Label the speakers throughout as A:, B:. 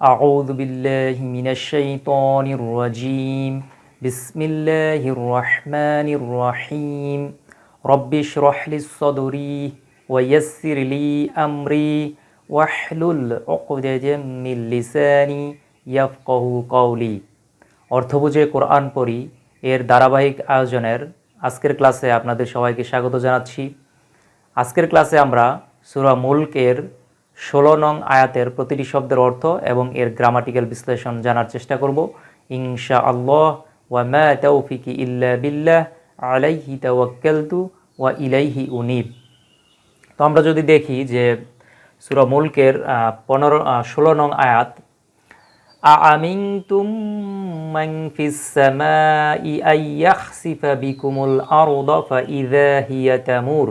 A: أعوذ بالله من الشيطان الرجيم بسم الله الرحمن الرحيم رب اشرح لي صدري ويسر لي أمري واحلل عقدة من لساني يفقه قولي অর্থ বুঝে কোরআন পড়ি এর ধারাবাহিক আয়োজনের আজকের ক্লাসে আপনাদের সবাইকে স্বাগত জানাচ্ছি আজকের ক্লাসে আমরা সুরা মুলকের ষোলো নং আয়াতের প্রতিটি শব্দের অর্থ এবং এর গ্রামাটিক্যাল বিশ্লেষণ জানার চেষ্টা করব ইনশা আল্লাহ ওয়া মা তৌফিকি ইল্লা বিল্লাহ আলাইহি তাওয়াক্কালতু ওয়া ইলাইহি উনিব তো আমরা যদি দেখি যে সুরা মুলকের আহ, পনেরো আহ, ষোলো নং আয়াত أأمنتم من في السماء أن يخسف بكم الأرض فإذا هي تمور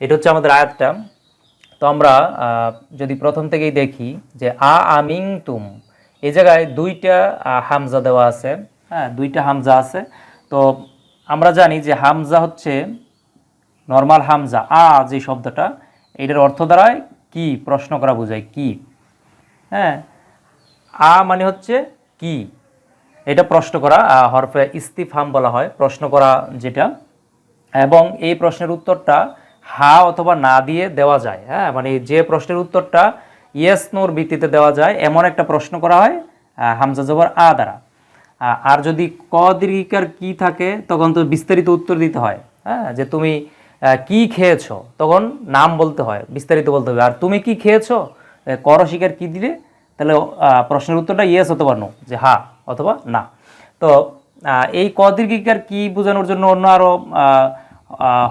A: এটা হচ্ছে আমাদের আয়াতটা তো আমরা যদি প্রথম থেকেই দেখি যে আ আমিং তুম, এই জায়গায় দুইটা হামজা দেওয়া আছে হ্যাঁ দুইটা হামজা আছে। তো আমরা জানি যে হামজা হচ্ছে নর্মাল হামজা, আ যে শব্দটা, এটার অর্থ দ্বারায় কি, প্রশ্ন করা বোঝায় কি। হ্যাঁ আ মানে হচ্ছে কি, এটা প্রশ্ন করা হরফে ইস্তিফাম বলা হয়, প্রশ্ন করা যেটা। এবং এই প্রশ্নের উত্তরটা হা অথবা না দিয়ে দেওয়া যায় হ্যাঁ? মানে যে প্রশ্নের উত্তরটা ইয়েস নোর ভিত্তিতে দেওয়া যায়, এমন একটা প্রশ্ন করা হয় হামজা জবর আ দ্বারা। আর যদি ক দীর্ঘিকার কি থাকে, তখন তো বিস্তারিত উত্তর দিতে হয় হ্যাঁ? যে তুমি কি খেয়েছো, তখন নাম বলতে হয়, বিস্তারিত বলতে হবে। আর তুমি কি খেয়েছো কর শিকার কি দিলে, তাহলে প্রশ্নের উত্তরটা ইয়েস অথবা নো যে হা অথবা না। তো এই ক দীর্ঘিকার কি বোঝানোর জন্য অন্য আরও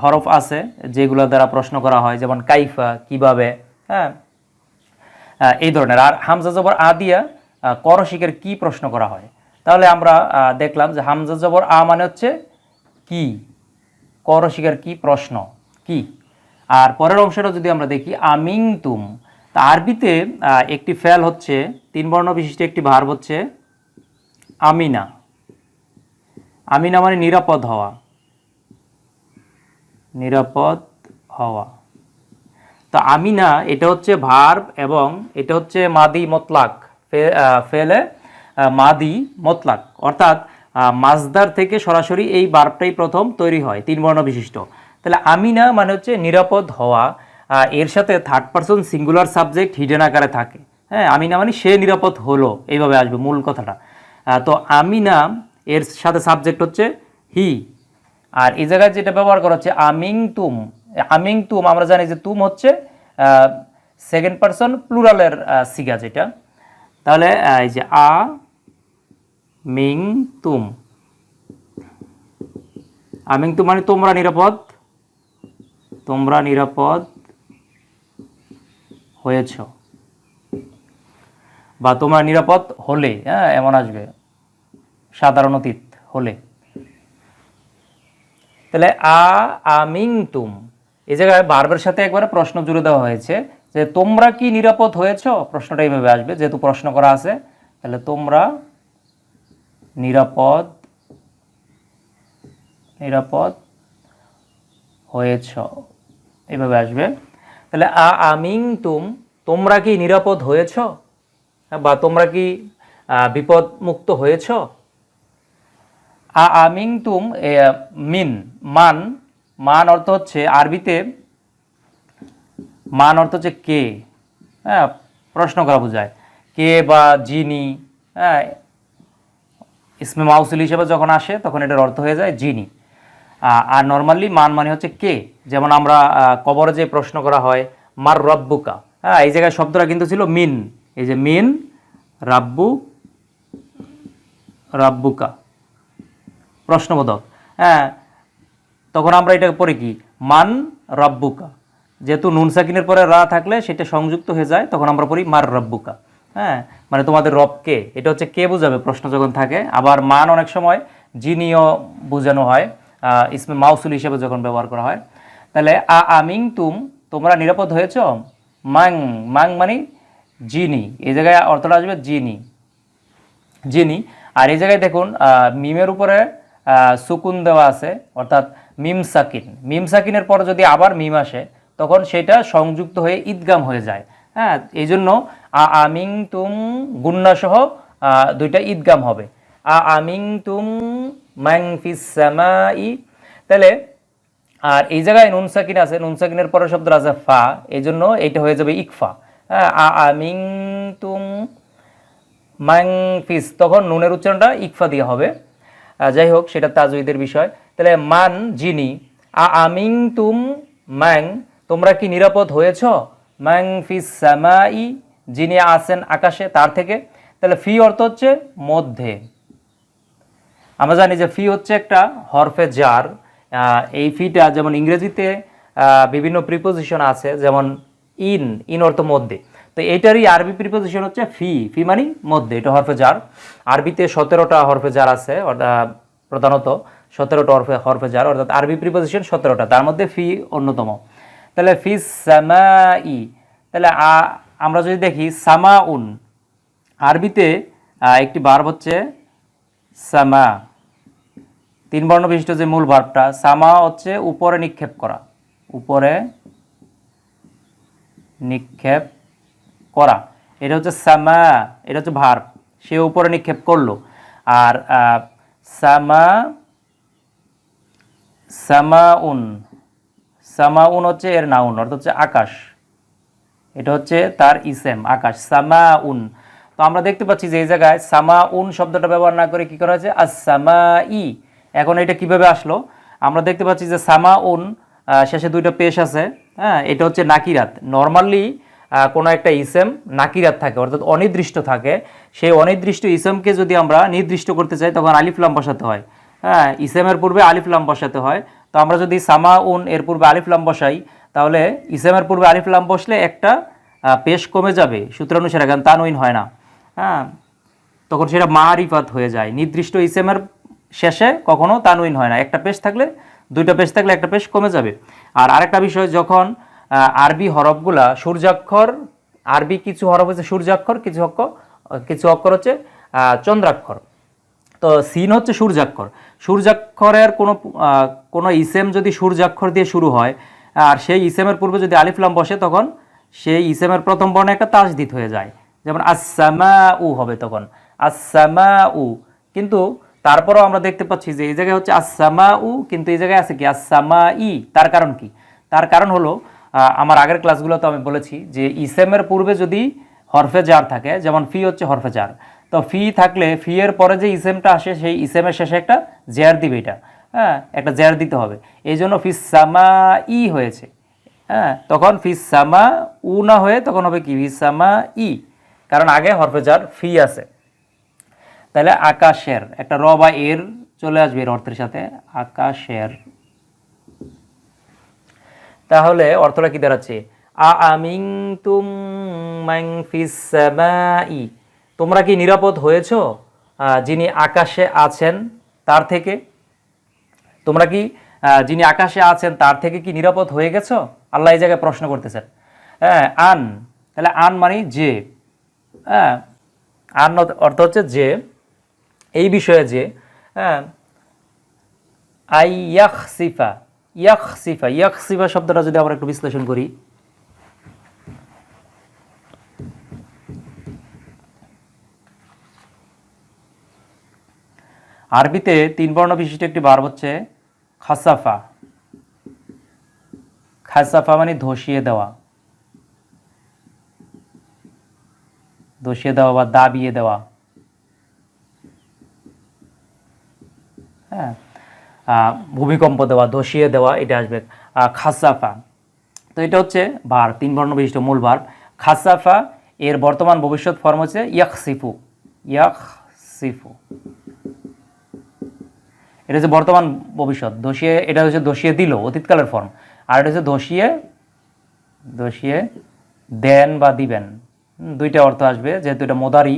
A: হরফ আছে যেগুলো দ্বারা প্রশ্ন করা হয়, যেমন কাইফা, কীভাবে হ্যাঁ? এই ধরনের। আর হামজা জবর আ দিয়া করশিকের কি প্রশ্ন করা হয়? তাহলে আমরা দেখলাম যে হামজা জবর আ মানে হচ্ছে কি? করশিকার কি প্রশ্ন? কি? আর পরের অংশটা যদি আমরা দেখি আমিং তুম তা আরবিতে একটি ফেল হচ্ছে, তিন বর্ণ বিশিষ্ট একটি ভার্ব হচ্ছে আমিনা। আমিনা মানে নিরাপদ হওয়া। নিরাপদ হওয়া। তো আমিনা, এটা হচ্ছে ভার্ব এবং এটা হচ্ছে মাদি মতলাক। ফেলে মাদি মতলাক। অর্থাৎ মাজদার থেকে সরাসরি এই বার্বটাই প্রথম তৈরি হয়, তিন বর্ণ বিশিষ্ট। তাহলে আমিনা মানে হচ্ছে নিরাপদ হওয়া। এর সাথে third person singular subject hidden আকারে থাকে। হ্যাঁ আমিনা মানে সে নিরাপদ হলো, এইভাবে আসবে মূল কথাটা। তো আমিনা এর সাথে সাবজেক্ট হচ্ছে হি আর এই জায়গায় যেটা ব্যবহার করা হচ্ছে, আমিং তুম। আমিং তুম, আমরা জানি যে তুম হচ্ছে সেকেন্ড পার্সন প্লুরালের সিগা যেটা। তাহলে এই যে আ, মিং তুম। আমিং তুম মানে তোমরা নিরাপদ। তোমরা নিরাপদ হয়েছ। বা তোমরা নিরাপদ হলে হ্যাঁ এমন আসবে। সাধারণ অতীত হলে। তাহলে আ আমিং তুম এই জায়গায় বারবার সাথে একবারে প্রশ্ন জুড়ে দেওয়া হয়েছে যে, তোমরা কি নিরাপদ হয়েছ? প্রশ্নটা এইভাবে আসবে, যেহেতু প্রশ্ন করা আছে, তাহলে তোমরা নিরাপদ নিরাপদ হয়েছ। এইভাবে আসবে। তাহলে আ আমিং তুম তোমরা কি নিরাপদ হয়েছ? বা তোমরা কি বিপদ মুক্ত হয়েছ? আ আমিং তুম মিন মান মান অর্থ হচ্ছে আরবিতে মান অর্থ হচ্ছে কে হ্যাঁ প্রশ্ন করা বোঝায়। কে বা যিনি হ্যাঁ ইসমে মাউসুল হিসেবে যখন আসে তখন এটার অর্থ হয়ে যায় আহ, আর নর্মালি মান মানে হচ্ছে কে। যেমন আমরা কবরে যে প্রশ্ন করা হয় মার রব্বুকা হ্যাঁ এই জায়গায় শব্দটা কিন্তু ছিল মিন। এই যে মিন রাব্বু রাব্বুকা। প্রশ্নবোধক। হ্যাঁ তখন আমরা এটা পড়ি কি? মান রব্বুকা। যেহেতু নুন সাকিনের পরে রা থাকলে সেটা সংযুক্ত হয়ে যায়, তখন আমরা পড়ি মার রব্বুকা। হ্যাঁ মানে তোমাদের রব কে? এটা হচ্ছে কে বোঝাবে প্রশ্ন যখন থাকে। আবার মান অনেক সময় জিনিও বোঝানো হয় ইসমে মাউসুল হিসেবে যখন ব্যবহার করা হয়। তাহলে আ আমিং তুম, তোমরা নিরাপদ হয়েছ? মাং মাং মানে জিনি। এই জায়গায় অর্থটা আসবে জিনি। যিনি আর এই জায়গায় দেখুন মিমের উপরে সুকুন দেওয়া আছে অর্থাৎ মিম সাকিন। মিম সাকিনের পর যদি আবার মিম আসে তখন সেটা সংযুক্ত হয়ে ঈদগাম হয়ে যায়। হ্যাঁ এই জন্য আ আমিং তুম গুন্না সহ আহ, দুইটা ঈদগাম হবে। আ আমিং তুম ম্যাং ফিস সামাই। তাহলে আর এই জায়গায় নুন সাকিন আছে নুন সাকিনের পরের শব্দ আছে ফা এই জন্য এটা হয়ে যাবে ইকফা। হ্যাঁ আ আমিং তুম ম্যাং ফিস তখন নুনের উচ্চারণটা ইকফা দিয়ে হবে। যাই হোক, সেটা তাজুইদের বিষয়। তাহলে, মান যিনি, আ আমিং তুম ম্যাং, তোমরা কি নিরাপদ হয়েছ? ম্যাং ফিস সামাই, যিনি আছেন আকাশে, তার থেকে। তাহলে, ফি অর্থ হচ্ছে মধ্যে। আমরা জানি যে ফি হচ্ছে একটা হরফে জার এই ফিটা যেমন ইংরেজিতে বিভিন্ন প্রিপোজিশন আছে, যেমন ইন ইন অর্থ মধ্যে। তো এইটারই আরবি প্রিপোজিশন হচ্ছে ফি। ফি মানে মধ্যে, এটা হরফে জার আরবিতে সতেরোটা হরফে জার আছে প্রধানত সতেরোটা হরফে হরফে জার অর্থাৎ আরবি প্রিপোজিশন সতেরোটা, তার মধ্যে ফি অন্যতম। তাহলে ফি সামা ই তাহলে আমরা যদি দেখি সামা উন আরবিতে একটি বার হচ্ছে সামা। তিন বর্ণ বিশিষ্ট যে মূল ভার্বটা সামা হচ্ছে উপরে নিক্ষেপ করা। উপরে নিক্ষেপ করা। এটা হচ্ছে সামা, এটা হচ্ছে ভার্ব। সে উপরে নিক্ষেপ করল। আর সামা, সামাউন। সামাউন হচ্ছে এর নাউন, অর্থাৎ হচ্ছে আকাশ। এটা হচ্ছে তার ইসেম, আকাশ। সামাউন। তো আমরা দেখতে পাচ্ছি যে এই জায়গায় সামাউন শব্দটা ব্যবহার না করে কি করা হয়েছে? আর সামা ই এখন এটা কীভাবে আসলো? আমরা দেখতে পাচ্ছি যে সামাউন শেষে দুইটা পেশ আছে। হ্যাঁ এটা হচ্ছে নাকিরাত। নর্মালি কোনো একটা ইসেম নাকিরাত থাকে, অর্থাৎ অনির্দিষ্ট থাকে। সেই অনির্দিষ্ট ইসেমকে যদি আমরা নির্দিষ্ট করতে চাই, তখন আলিফলাম বসাতে হয়। হ্যাঁ ইসেমের পূর্বে আলিফলাম বসাতে হয়। তো আমরা যদি সামা উন এর পূর্বে আলিফলাম বসাই, তাহলে ইসেমের পূর্বে আলিফলাম বসলে একটা পেশ কমে যাবে। সূত্রানুসারে কারণ তানউইন হয় না। হ্যাঁ তখন সেটা মারিফাত হয়ে যায়। নির্দিষ্ট ইসেমের শেষে কখনো তানউইন হয় না। একটা পেশ থাকলে, দুইটা পেশ থাকলে একটা পেশ কমে যাবে। আর আরেকটা বিষয়, যখন আরবি হরফগুলা সূর্যাক্ষর, আরবি কিছু হরফ হচ্ছে সূর্যাক্ষর, কিছু অক্ষর কিছু অক্ষর হচ্ছে চন্দ্রাক্ষর। তো সিন হচ্ছে সূর্যাক্ষর। সূর্যাক্ষরের কোনো কোনো ইসেম যদি সূর্যাক্ষর দিয়ে শুরু হয়, আর সেই ইসেমের পূর্বে যদি আলিফলাম বসে, তখন সেই ইসেমের প্রথম বর্ণে একটা তাস তাসদিত হয়ে যায়। যেমন আসামা উ হবে তখন। আসামা উ কিন্তু তারপরেও আমরা দেখতে পাচ্ছি যে এই জায়গায় হচ্ছে আসামা উ কিন্তু এই জায়গায় আছে কি? আসামা ই তার কারণ কি? তার কারণ হলো আমার আগের ক্লাসগুলোতে আমি বলেছি যে ইসেমের পূর্বে যদি হরফে জার থাকে, যেমন ফি হচ্ছে হরফে জার তো ফি থাকলে, ফি এর পরে যে ইসেমটা আসে, সেই ইসেমের শেষে একটা জেয়ার দিবে এটা। হ্যাঁ একটা জেয়ার দিতে হবে। এই জন্য ফিস সামা ই হয়েছে। হ্যাঁ তখন ফিস সামা উ না হয়ে তখন হবে কি? ফিস সামা ই। কারণ আগে হরফে জার ফি আছে। তাহলে আকাশের, একটা র বা এর চলে আসবে এর অর্থের সাথে, আকাশের তাহলে অর্থটা কি দাঁড়াচ্ছে? আ আমিং তুম সামাই। তোমরা কি নিরাপদ হয়েছ? যিনি আকাশে আছেন, তার থেকে? তোমরা কি যিনি আকাশে আছেন, তার থেকে কি নিরাপদ হয়ে গেছো? আল্লাহ এই জায়গায় প্রশ্ন করতেছেন। হ্যাঁ আন, তাহলে আন মানে যে। হ্যাঁ আন অর্থ হচ্ছে যে। এই বিষয়ে যে হ্যাঁ আই ইয়াখসিফা ইয়াখসিফা ইয়াকসিফা শব্দটা যদি আমরা একটু বিশ্লেষণ করি। আরবিতে তিন বর্ণ বিশিষ্ট একটি বার হচ্ছে খাসাফা। খাসাফা মানে ধসিয়ে দেওয়া। ধসিয়ে দেওয়া বা দাবিয়ে দেওয়া। হ্যাঁ ভূমিকম্প দেওয়া, ধসিয়ে দেওয়া, এটা আসবে খাসাফা। তো এটা হচ্ছে ভার তিন বর্ণ বিশিষ্ট মূল ভার খাসাফা, এর বর্তমান ভবিষ্যৎ ফর্ম হচ্ছে ইয়াকসিফু ইয়াকসিফু এটা হচ্ছে বর্তমান ভবিষ্যৎ। দোষিয়ে এটা হচ্ছে দোষিয়ে দিল, অতীতকালের ফর্ম। আর এটা হচ্ছে দোষিয়ে দোষিয়ে দেন বা দিবেন। দুইটা অর্থ আসবে, যেহেতু এটা মোদারি।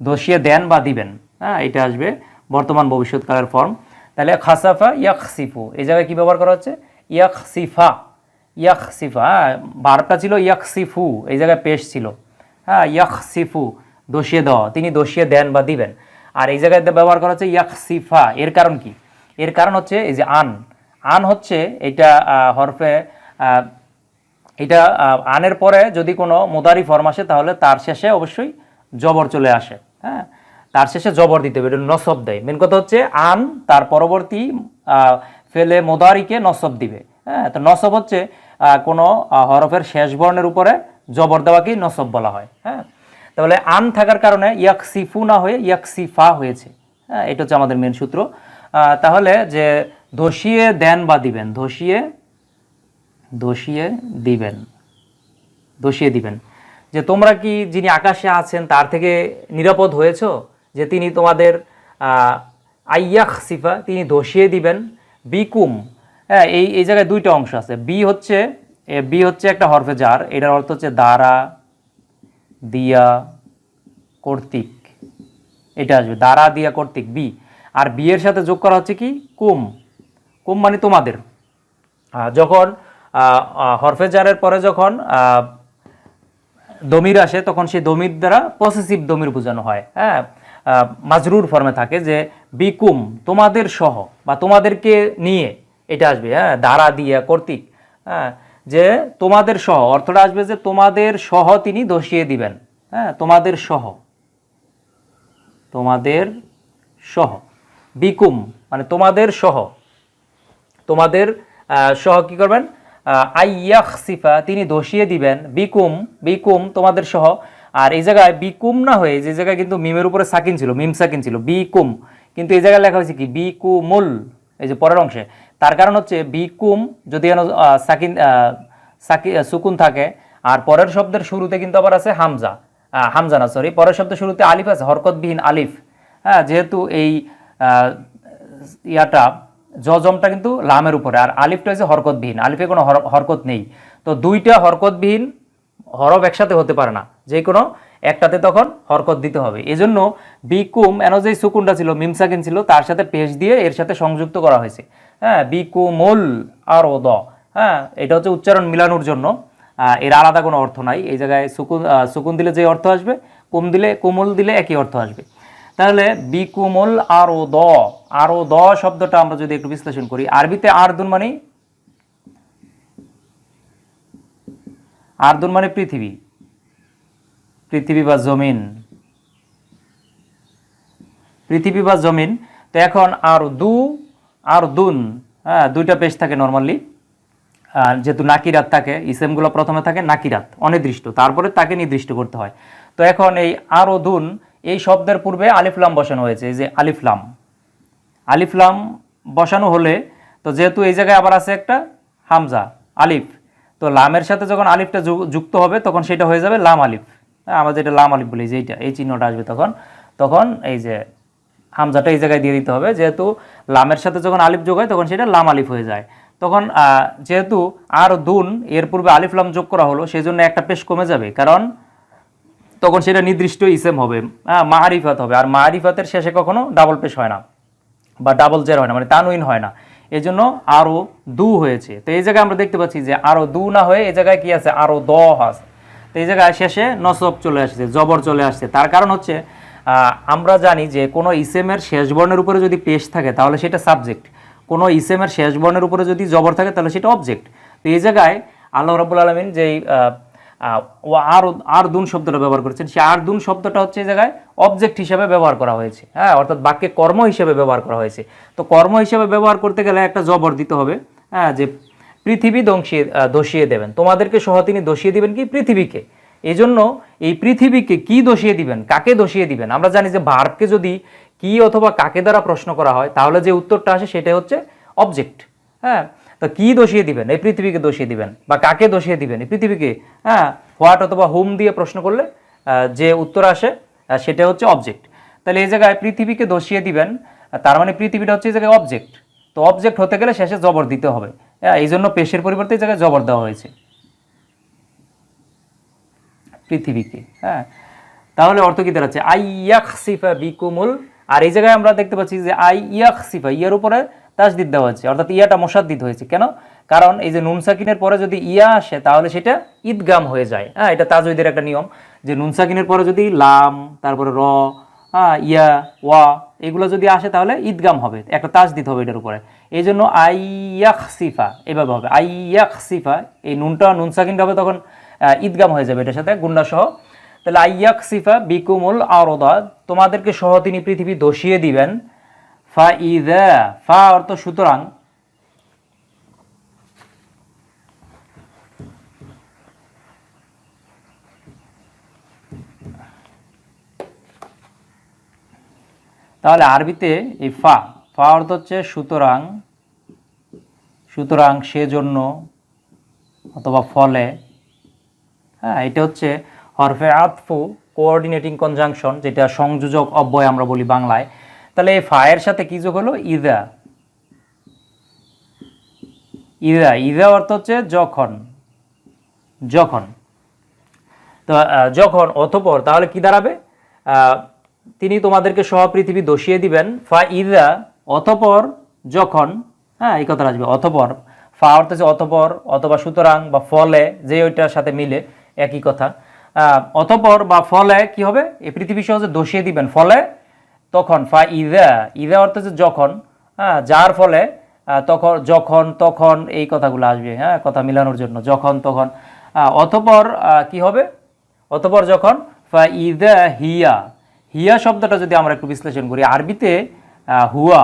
A: দোষিয়ে দেন বা দিবেন হ্যাঁ এটা আসবে বর্তমান ভবিষ্যৎকালের ফর্ম। তাহলে খাসাফা ইয়াকসিফু এই জায়গায় কী ব্যবহার করা হচ্ছে? ইয়াকসিফা ইয়াকসিফা হ্যাঁ বারটা ছিল ইয়াকসিফু এই জায়গায় পেশ ছিল। হ্যাঁ ইয়াকসিফু দোষিয়ে দেওয়া। তিনি দোষিয়ে দেন বা দিবেন। আর এই জায়গায় ব্যবহার করা হচ্ছে ইয়াকসিফা এর কারণ কি? এর কারণ হচ্ছে এই যে আন। আন হচ্ছে এটা হরফে এটা আনের পরে যদি কোনো মোদারি ফর্ম আসে, তাহলে তার শেষে অবশ্যই জবর চলে আসে। হ্যাঁ তার শেষে জবর দিতে হবে, এটা নসব দেয়। মেন কথা হচ্ছে আন, তার পরবর্তী ফেলে মোদারিকে নসব দিবে। হ্যাঁ তো নসব হচ্ছে কোনো হরফের শেষ বর্ণের উপরে জবর দেওয়াকেই নসব বলা হয়। হ্যাঁ তাহলে আন থাকার কারণে ইয়াকসিফু না হয়ে ইয়াকসিফা হয়েছে। হ্যাঁ এটা হচ্ছে আমাদের মেন সূত্র। তাহলে যে ধসিয়ে দেন বা দিবেন, ধসিয়ে দোষিয়ে দিবেন দোষিয়ে দিবেন। যে তোমরা কি, যিনি আকাশে আছেন, তার থেকে নিরাপদ হয়েছ? যে তিনি তোমাদের আইয়াখ সিফা তিনি ধসিয়ে দিবেন বিকুম। হ্যাঁ এই এই জায়গায় দুইটা অংশ আছে। বি হচ্ছে বি হচ্ছে একটা হরফে যার, এটার অর্থ হচ্ছে দ্বারা দিয়া, কর্তৃক। এটা আসবে দ্বারা দিয়া, কর্তৃক, বি। আর বি এর সাথে যোগ করা হচ্ছে কি? কুম। কুম মানে তোমাদের। যখন হরফে জারের পরে যখন দমির আসে, তখন সেই দমির দ্বারা পসেসিভ দমির বোঝানো হয়। হ্যাঁ মাজরুর ফর্মে থাকে যে, বিকুম, তোমাদের সহ, বা তোমাদেরকে নিয়ে, এটা আসবে হ্যাঁ দ্বারা দিয়ে কর্তৃক হ্যাঁ যে তোমাদের সহ, অর্থটা আসবে যে তোমাদের সহ তিনি দোষিয়ে দিবেন হ্যাঁ তোমাদের সহ তোমাদের সহ, বিকুম মানে তোমাদের সহ তোমাদের সহ কি করবেন? আইয়াখ সিফা তিনি দোষিয়ে দিবেন, বিকুম বিকুম, তোমাদের সহ আর এই জায়গায় বিকুম না হয়ে, যে জায়গায় কিন্তু মিমের উপরে সাকিন ছিল, মিম সাকিন ছিল বিকুম কিন্তু এই জায়গায় লেখা হয়েছে কি? বিকুমুল এই যে পরের অংশে। তার কারণ হচ্ছে বি কুম, যদি সাকিন সাকি সুকুন থাকে, আর পরের শব্দের শুরুতে কিন্তু আবার আছে হামজা হামজা না সরি পরের শব্দের শুরুতে আলিফ আছে, হরকতবিহীন আলিফ। হ্যাঁ যেহেতু এই ইয়াটা, জজমটা কিন্তু লামের উপরে, আর আলিফটা হচ্ছে হরকতবিহীন। আলিফে কোনো হর- হরকত নেই। তো দুইটা হরকতবিহীন হরফ একসাথে হতে পারে না। যে কোনো একটাতে তখন হরকত দিতে হবে। এজন্য বিকুম, এন যে সুকুনটা ছিল, মিমসাকিন ছিল, তার সাথে পেশ দিয়ে এর সাথে সংযুক্ত করা হয়েছে। হ্যাঁ বিকুমুল আর ও দ হ্যাঁ এটা হচ্ছে উচ্চারণ মিলানোর জন্য। এর আলাদা কোনো অর্থ নাই। এই জায়গায় সুকুন সুকুন দিলে যে অর্থ আসবে, কুম দিলে, কুমুল দিলে একই অর্থ আসবে। তাহলে বিকুমুল আরও দ আরও দ শব্দটা আমরা যদি একটু বিশ্লেষণ করি, আরবিতে আরদুন মানে আরদুন মানে পৃথিবী। পৃথিবী বা জমিন। পৃথিবী বা জমিন, তো এখন আর দু, আর দুন হ্যাঁ দুইটা পেশ থাকে নর্মালি যেহেতু নাকিরাত থাকে ইসেমগুলো প্রথমে থাকে নাকিরাত, অনির্দিষ্ট। তারপরে তাকে নির্দিষ্ট করতে হয়। তো এখন এই আরও দুন, এই শব্দের পূর্বে আলিফলাম বসানো হয়েছে, এই যে আলিফলাম আলিফলাম বসানো হলে, তো যেহেতু এই জায়গায় আবার আছে একটা হামজা, আলিফ। তো লামের সাথে যখন আলিফটা যুক্ত হবে, তখন সেটা হয়ে যাবে লাম আলিফ। হ্যাঁ আমরা যেটা লাম আলিফ বলি যে এইটা এই চিহ্নটা আসবে তখন। তখন এই যে হামজাটা এই জায়গায় দিয়ে দিতে হবে, যেহেতু লামের সাথে যখন আলিফ যোগ হয়, তখন সেটা লাম আলিফ হয়ে যায়। তখন যেহেতু আর দুন, এর পূর্বে আলিফ লাম যোগ করা হলো, সেই জন্য একটা পেশ কমে যাবে, কারণ তখন সেটা নির্দিষ্ট ইসেম হবে হ্যাঁ মাহারিফাত হবে। আর মাহারিফাতের শেষে কখনো ডাবল পেশ হয় না, বা ডাবল জের হয় না মানে তানুইন হয় না। এই জন্য আরও দু হয়েছে। তো এই জায়গায় আমরা দেখতে পাচ্ছি যে আরও দু না হয়ে এই জায়গায় কি আছে? আরও দ আছে। তো এই জায়গায় শেষে নসব চলে আসছে, জবর চলে আসছে। তার কারণ হচ্ছে আমরা জানি যে কোনো ইসেমের শেষ বর্ণের উপরে যদি পেশ থাকে, তাহলে সেটা সাবজেক্ট কোনো ইসেমের শেষ বর্ণের উপরে যদি জবর থাকে, তাহলে সেটা অবজেক্ট তো এই জায়গায় আল্লাহ রাবুল আলমিন যেই ও আর আর দুন শব্দটা ব্যবহার করেছেন। আর দুন শব্দটা হচ্ছে এই জায়গায় অবজেক্ট হিসেবে ব্যবহার করা হয়েছে। হ্যাঁ অর্থাৎ বাক্যে কর্ম হিসেবে ব্যবহার করা হয়েছে। তো কর্ম হিসেবে ব্যবহার করতে গেলে একটা জবর দিতে হবে হ্যাঁ যে পৃথিবী আহ, দোষিয়ে দেবেন। তোমাদেরকে সহ তিনি দোষিয়ে দিবেন কি? পৃথিবীকে। এই জন্য এই পৃথিবীকে কি দোষিয়ে দিবেন? কাকে দোষিয়ে দিবেন? আমরা জানি যে ভার্বকে যদি কি অথবা কাকে দ্বারা প্রশ্ন করা হয় তাহলে যে উত্তরটা আসে সেটা হচ্ছে অবজেক্ট হ্যাঁ তো কি দোষিয়ে দিবেন? এই পৃথিবীকে দোষিয়ে দিবেন? বা কাকে দোষিয়ে দিবেন? এই পৃথিবীকে হ্যাঁ হোয়াট অথবা হোম দিয়ে প্রশ্ন করলে যে উত্তর আসে সেটা হচ্ছে অবজেক্ট তাহলে এই জায়গায় পৃথিবীকে দোষিয়ে দিবেন তার মানে পৃথিবীটা হচ্ছে এই জায়গায় অবজেক্ট তো অবজেক্ট হতে গেলে শেষে জবর দিতে হবে। হ্যাঁ এই জন্য পেশের পরিবর্তে এই জায়গায় জবর দেওয়া হয়েছে। পৃথিবীকে হ্যাঁ। তাহলে অর্থ কি দাঁড়াচ্ছে? আইয়াক সিফা বিকুমুল। আর এই জায়গায় আমরা দেখতে পাচ্ছি যে আই সিফা ইয়ার উপরে তাজদিদ দেওয়া হয়েছে, অর্থাৎ ইয়াটা মোসাদ্দিদ হয়েছে। কেন? কারণ এই যে নুন সাকিনের পরে যদি ইয়া আসে, তাহলে সেটা ঈদগাম হয়ে যায়। হ্যাঁ এটা তাজউদের একটা নিয়ম যে নুন সাকিনের পরে যদি লাম, তারপরে র হ্যাঁ ইয়া, ওয়া, এগুলো যদি আসে, তাহলে ঈদগাম হবে, একটা তাজ দিতে হবে এটার উপরে। এই জন্য আইয়াক সিফা এভাবে হবে। আইয়াক সিফা এই নুনটা নুন সাকিনটা হবে তখন ঈদগাম হয়ে যাবে এটার সাথে, গুন্ডা সহ। তাহলে আইয়াক সিফা বিকুমুল আরদা, তোমাদেরকে সহ তিনি পৃথিবী দোষিয়ে দিবেন। ফা ইদা ফা অর্থ সুতরাং। তাহলে আরবিতে এই ফা ফা অর্থ হচ্ছে সুতরাং সুতরাং সেজন্য অথবা ফলে। হ্যাঁ এটা হচ্ছে হরফে আতফু কোঅর্ডিনেটিং কনজাংশন যেটা সংযোজক অব্যয় আমরা বলি বাংলায়। তাহলে এই ফায়ের সাথে কি যোগ হলো? ইদা। ইদা ইদা অর্থ হচ্ছে যখন। যখন। তো যখন অতপর তাহলে কি দাঁড়াবে? তিনি তোমাদেরকে সহ পৃথিবী দোষিয়ে দিবেন। ফা ইদা, অতপর যখন। হ্যাঁ এই কথাটা আসবে। অতপর। ফা অর্থ হচ্ছে অতপর, অথবা সুতরাং বা ফলে, যে ওইটার সাথে মিলে একই কথা। অতপর বা ফলে কি হবে? এই পৃথিবী সহজে দোষিয়ে দিবেন। ফলে তখন ফা ইদা ইদা অর্থ হচ্ছে যখন হ্যাঁ যার ফলে তখন, যখন, তখন এই কথাগুলো আসবে হ্যাঁ কথা মিলানোর জন্য, যখন, তখন। অতপর কি হবে? অতপর যখন, ফা ইদা হিয়া হিয়া শব্দটা যদি আমরা একটু বিশ্লেষণ করি, আরবিতে হুয়া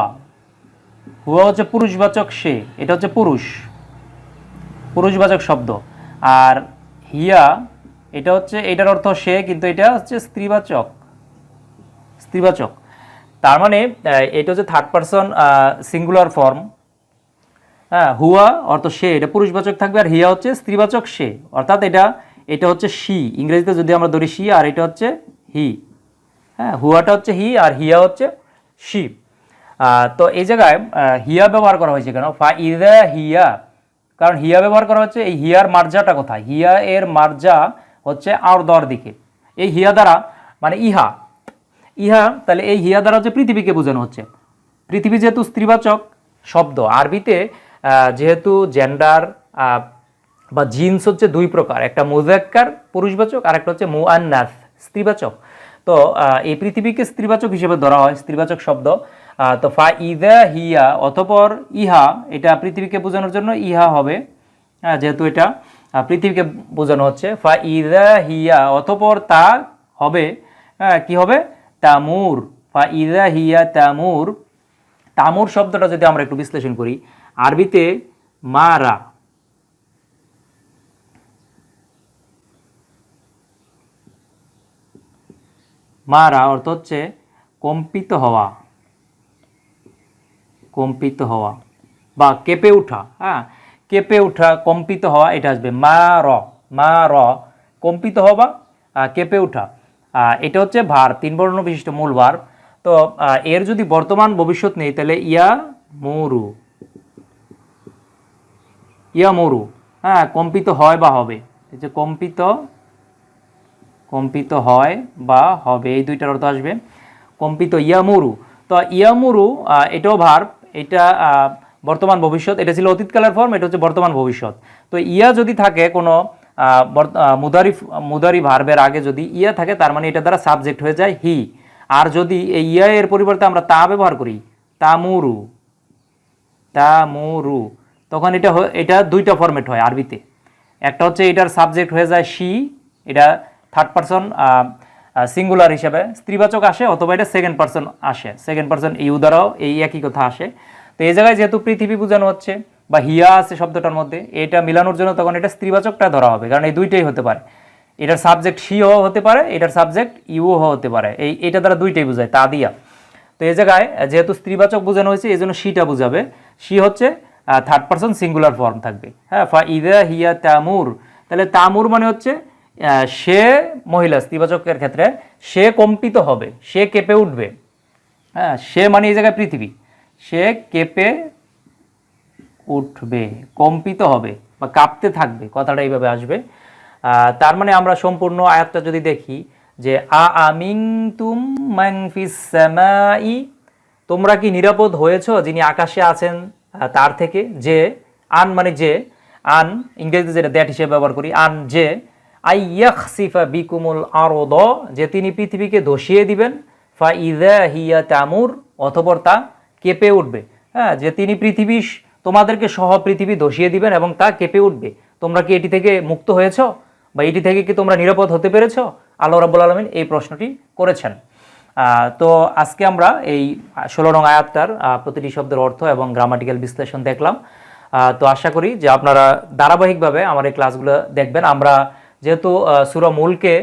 A: হুয়া হচ্ছে পুরুষবাচক সে, এটা হচ্ছে পুরুষ, পুরুষবাচক শব্দ। আর হিয়া, এটা হচ্ছে, এটার অর্থ সে, কিন্তু এটা হচ্ছে স্ত্রীবাচক স্ত্রীবাচক। তার মানে এটা হচ্ছে থার্ড পারসন সিঙ্গুলার ফর্ম হ্যাঁ হুয়া অর্থ সে, এটা পুরুষবাচক থাকবে আর হিয়া হচ্ছে স্ত্রীবাচক সে। অর্থাৎ এটা এটা হচ্ছে সি ইংরেজিতে যদি আমরা ধরি সি আর এটা হচ্ছে হি হ্যাঁ হুয়াটা হচ্ছে হি আর হিয়া হচ্ছে সি তো এই জায়গায় হিয়া ব্যবহার করা হয়েছে কেন? ফা ইদা হিয়া। কারণ হিয়া ব্যবহার করা হচ্ছে, এই হিয়ার মার্জাটা কোথায়? হিয়া এর মার্জা হচ্ছে আর দর দিকে। এই হিয়া দ্বারা মানে ইহা। ইহা, তাহলে এই হিয়া দ্বারা হচ্ছে পৃথিবীকে বোঝানো হচ্ছে। পৃথিবী যেহেতু স্ত্রীবাচক শব্দ, আরবিতে যেহেতু জেন্ডার বা জিন্স হচ্ছে দুই প্রকার, একটা মুজাক্কার পুরুষবাচক, আর একটা হচ্ছে মুআন্নাস স্ত্রীবাচক। তো এই পৃথিবীকে স্ত্রীবাচক হিসেবে ধরা হয়, স্ত্রীবাচক শব্দ। তো ফা ইদা হিয়া, অতপর ইহা, এটা পৃথিবীকে বোঝানোর জন্য ইহা হবে। যেহেতু এটা পৃথিবীকে বোঝানো হচ্ছে। ফা ইদা হিয়া, অতপর তা হবে কি হবে? তামুর ফা ইদা হিয়া তামুর তামুর শব্দটা যদি আমরা একটু বিশ্লেষণ করি আরবিতে মারা। মারা অর্থ হচ্ছে কম্পিত হওয়া। কম্পিত হওয়া বা কেঁপে ওঠা হ্যাঁ? কেঁপে ওঠা কম্পিত হওয়া এটা আসবে মা র মা র কম্পিত হওয়া কেঁপে আহ, এটা হচ্ছে ভার, তিন বর্ণ বিশিষ্ট মূল ভার। তো এর যদি বর্তমান ভবিষ্যৎ নেই, তাহলে ইয়া মরু ইয়া মরু হ্যাঁ কম্পিত হয় বা হবে। এই যে কম্পিত কম্পিত হয় বা হবে, এই দুইটার অর্থ আসবে। কম্পিত ইয়ামুরু। তো ইয়ামুরু এটাও ভার, এটা বর্তমান ভবিষ্যৎ, এটা ছিল অতীতকালের ফর্ম, এটা হচ্ছে বর্তমান ভবিষ্যৎ। তো ইয়া যদি থাকে কোনো আহ, মুদারি ভার্বের আগে যদি ইয়া থাকে তার মানে এটা দ্বারা সাবজেক্ট হয়ে যায় হি আর যদি এই ইয়া এর পরিবর্তে আমরা তা ব্যবহার করি তামুরু তামুরু তখন এটা এটা দুইটা ফরম্যাট হয় আরবিতে। একটা হচ্ছে এটার সাবজেক্ট হয়ে যায় শি এটা থার্ড পারসন সিঙ্গুলার হিসেবে স্ত্রীবাচক আসে অথবা এটা সেকেন্ড পারসন আসে। সেকেন্ড পারসন ইউ দ্বারাও এই একই কথা আসে। তো এই জায়গায় যেহেতু পৃথিবী বোঝানো হচ্ছে বা হিয়া আছে শব্দটার মধ্যে, এটা মিলানোর জন্য তখন এটা স্ত্রীবাচকটা ধরা হবে, কারণ এই দুইটাই হতে পারে। এটার সাবজেক্ট শিও হতে পারে, এটার সাবজেক্ট ইউ হতে পারে। এই, এটা দ্বারা দুইটাই বোঝায়, তা দিয়া। তো এই জায়গায় যেহেতু স্ত্রীবাচক বোঝানো হয়েছে, এই জন্য শিটা বোঝাবে। শি হচ্ছে থার্ড পারসন সিঙ্গুলার ফর্ম থাকবে। হ্যাঁ ফা ইদা হিয়া তামুর। তাহলে তামুর মানে হচ্ছে সে মহিলা, স্ত্রীবাচকের ক্ষেত্রে সে কম্পিত হবে, সে কেঁপে উঠবে। হ্যাঁ সে মানে এই জায়গায় পৃথিবী। সে কেঁপে উঠবে, কম্পিত হবে বা কাঁপতে থাকবে, কথাটা এইভাবে আসবে। তার মানে আমরা সম্পূর্ণ আয়াতটা যদি দেখি যে, আ আমিং তুম মাংফিস সামাই তোমরা কি নিরাপদ হয়েছো যিনি আকাশে আছেন তার থেকে? যে, আন মানে যে, আন, ইংরেজিতে যেটা দ্যাট হিসেবে ব্যবহার করি, আন যে আইয়াখসিফা বিকুমুল আরদ যে তিনি পৃথিবীকে ধসিয়ে দিবেন, ফা ইদা হিয়া তামুর অথবর তা কেঁপে উঠবে। হ্যাঁ যে তিনি পৃথিবী স- তোমাদেরকে সহ পৃথিবী ধসিয়ে দিবেন এবং তা কেঁপে উঠবে। তোমরা কি এটি থেকে মুক্ত হয়েছ? বা এটি থেকে কি তোমরা নিরাপদ হতে পেরেছ? আল্লাহ রাবুল আলমিন এই প্রশ্নটি করেছেন। তো আজকে আমরা এই ষোলো নং আয়াতটার প্রতিটি শব্দের অর্থ এবং গ্রামাটিক্যাল বিশ্লেষণ দেখলাম। তো আশা করি যে আপনারা ধারাবাহিকভাবে আমার এই ক্লাসগুলো দেখবেন। আমরা যেহেতু সুরা মূলকে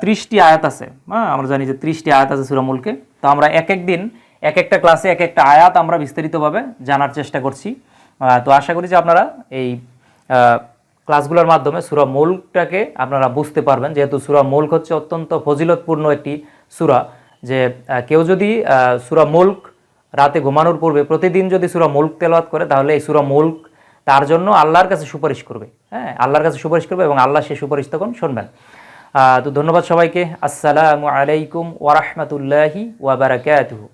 A: ত্রিশটি আয়াত আছে হ্যাঁ আমরা জানি যে ত্রিশটি আয়াত আছে সুরা মূলকে। তো আমরা এক এক দিন, এক একটা ক্লাসে এক একটা আয়াত আমরা বিস্তারিতভাবে জানার চেষ্টা করছি। তো আশা করি যে আপনারা এই ক্লাসগুলোর মাধ্যমে সুরা মুলকটাকে আপনারা বুঝতে পারবেন। যেহেতু সুরা মুলক হচ্ছে অত্যন্ত ফজিলতপূর্ণ একটি সুরা, যে কেউ যদি সুরা মুলক রাতে ঘুমানোর পূর্বে প্রতিদিন যদি সুরা মুলক তেলাওয়াত করে, তাহলে এই সুরা মুলক তার জন্য আল্লাহর কাছে সুপারিশ করবে। হ্যাঁ আল্লাহর কাছে সুপারিশ করবে এবং আল্লাহ সে সুপারিশ তখন শুনবেন। তো ধন্যবাদ সবাইকে। আসসালামু আলাইকুম ওয়ারহমতুল্লাহি ওয়াবারাকাতুহু